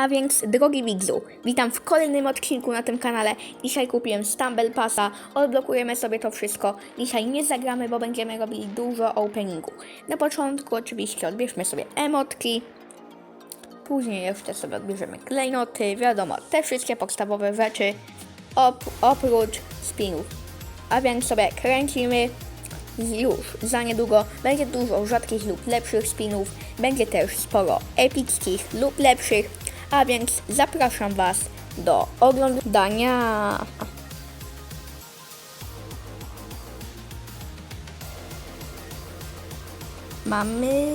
A więc, drogi widzu, witam w kolejnym odcinku na tym kanale. Dzisiaj kupiłem Stumble Passa, odblokujemy sobie to wszystko. Dzisiaj nie zagramy, bo będziemy robili dużo openingu. Na początku oczywiście odbierzmy sobie emotki, później jeszcze sobie odbierzemy klejnoty, wiadomo, te wszystkie podstawowe rzeczy, op oprócz spinów. A więc sobie kręcimy już za niedługo będzie dużo rzadkich lub lepszych spinów, będzie też sporo epickich lub lepszych, a więc zapraszam Was do oglądania. Mamy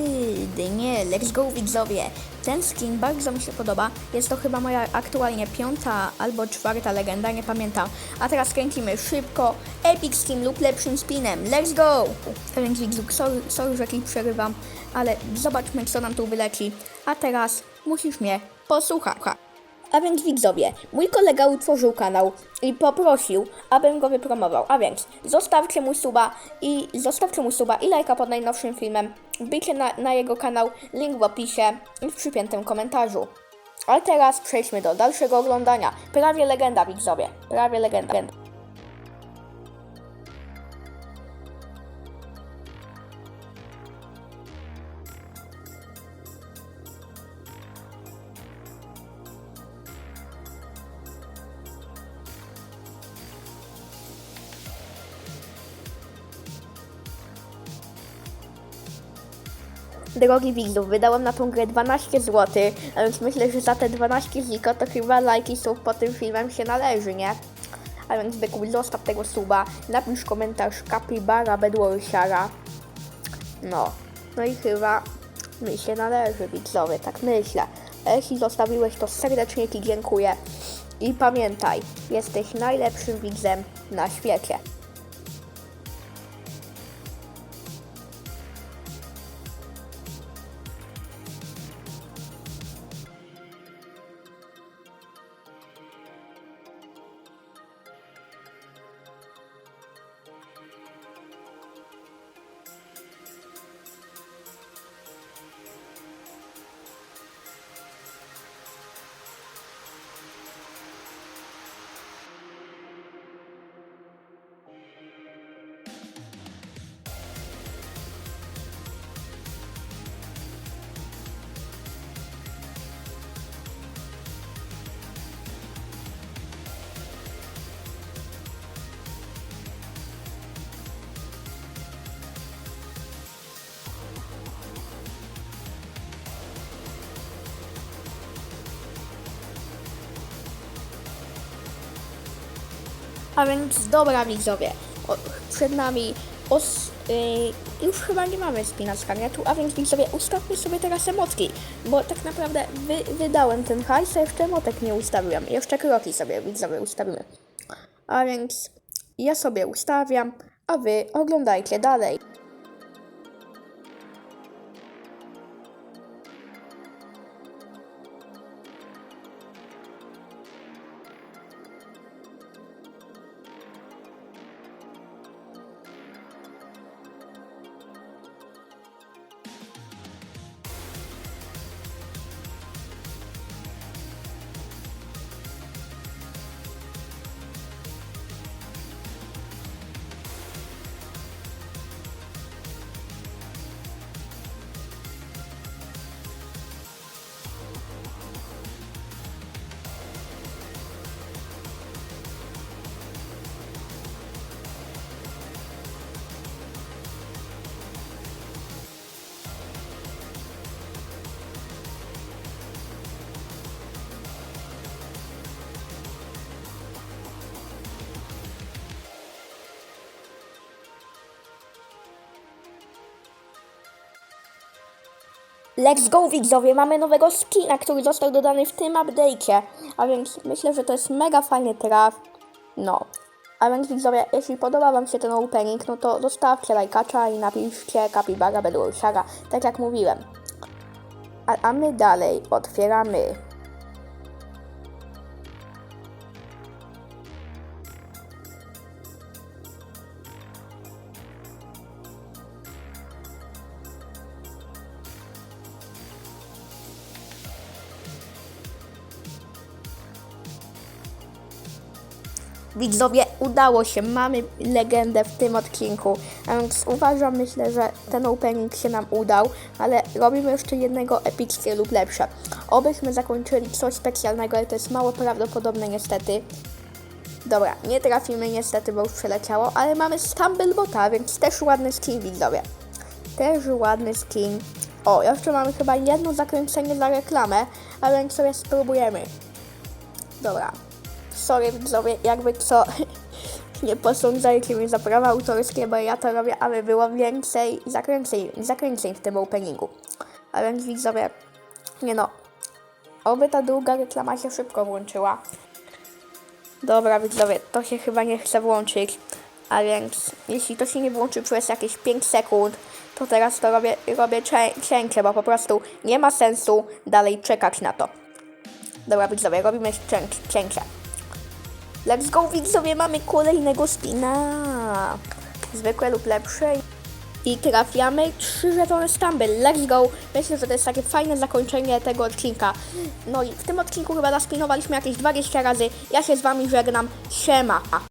dynię, let's go widzowie. Ten skin bardzo mi się podoba. Jest to chyba moja aktualnie piąta albo czwarta legenda, nie pamiętam. A teraz kręcimy szybko, epic skin lub lepszym spinem. Let's go! Więc widzu, sorry, sorry, że ci przerywam, ale zobaczmy co nam tu wyleci. A teraz musisz mnie posłuchać. A więc widzowie, mój kolega utworzył kanał i poprosił, abym go wypromował. A więc zostawcie mu suba i zostawcie mu suba i lajka pod najnowszym filmem. Wbijcie na, na jego kanał, link w opisie i w przypiętym komentarzu. A teraz przejdźmy do dalszego oglądania. Prawie legenda widzowie, prawie legenda. Drogi widzów, wydałam na tą grę 12 zł, a więc myślę, że za te 12 ziko to chyba lajki słów pod tym filmem się należy, nie? A więc byku, zostaw tego suba, napisz komentarz kapibara bedworsiara. No, no i chyba mi się należy widzowie, tak myślę. Jeśli zostawiłeś to serdecznie Ci dziękuję. I pamiętaj, jesteś najlepszym widzem na świecie. A więc dobra widzowie, o, przed nami os, y, już chyba nie mamy spinaczkania tu, a więc widzowie ustawmy sobie teraz emotki, bo tak naprawdę wy, wydałem ten hajs, a jeszcze emotek nie ustawiłem, jeszcze kroki sobie widzowie ustawimy. A więc ja sobie ustawiam, a wy oglądajcie dalej. Let's go widzowie, mamy nowego skina, który został dodany w tym update'cie. A więc myślę, że to jest mega fajny traf. No. A więc widzowie, jeśli podoba wam się ten opening, no to zostawcie lajkacza i napiszcie kapibara bedursiara, tak jak mówiłem. A, a my dalej otwieramy Widzowie, udało się, mamy legendę w tym odcinku, więc uważam, myślę, że ten opening się nam udał, ale robimy jeszcze jednego epickie lub lepsze. Obyśmy zakończyli coś specjalnego, ale to jest mało prawdopodobne niestety. Dobra, nie trafimy niestety, bo już przeleciało, ale mamy Stumblebota, więc też ładny skin widzowie. Też ładny skin. O, jeszcze mamy chyba jedno zakręcenie za reklamę, a więc sobie spróbujemy. Dobra. Sorry widzowie, jakby co, nie posądzajcie mnie za prawa autorskie, bo ja to robię, aby było więcej zakręceń, zakręceń w tym openingu. A więc widzowie, nie no, oby ta druga reklama się szybko włączyła. Dobra widzowie, to się chyba nie chce włączyć, a więc jeśli to się nie włączy przez jakieś 5 sekund, to teraz to robię, robię cię- cięcie, bo po prostu nie ma sensu dalej czekać na to. Dobra widzowie, robimy cię- cięcie. Let's go widzowie, mamy kolejnego spina. Zwykłe lub lepsze. I trafiamy trzy żetony Stumble. Let's go. Myślę, że to jest takie fajne zakończenie tego odcinka. No i w tym odcinku chyba naspinowaliśmy jakieś 20 razy. Ja się z wami żegnam. Siema.